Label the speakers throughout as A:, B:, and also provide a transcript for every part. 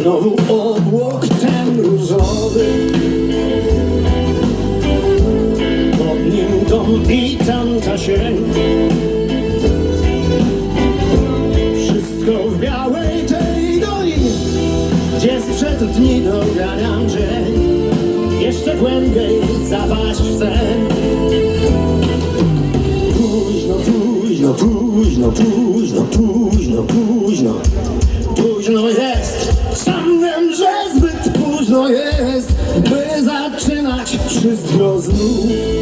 A: Znowu obłok ten różowy. Pod nim dom i tamta sień. Wszystko w białej tej dolinie Gdzie sprzed dni doganiam dzień. Jeszcze głębiej zapaść w sen Późno, późno, późno, późno, późno, późno. Późno jest sam wiem, że zbyt późno jest By zaczynać wszystko znów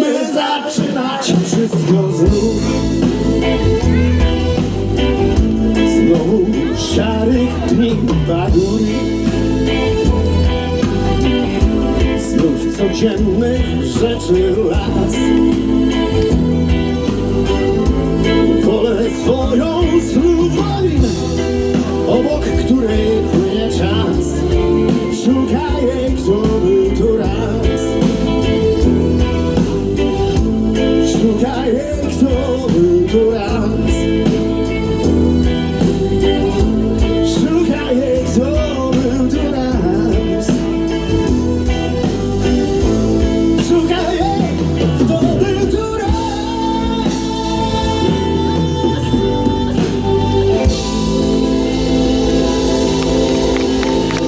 A: by zaczynać wszystko znów. Znowu szarych dni bagury Znów codziennych rzeczy las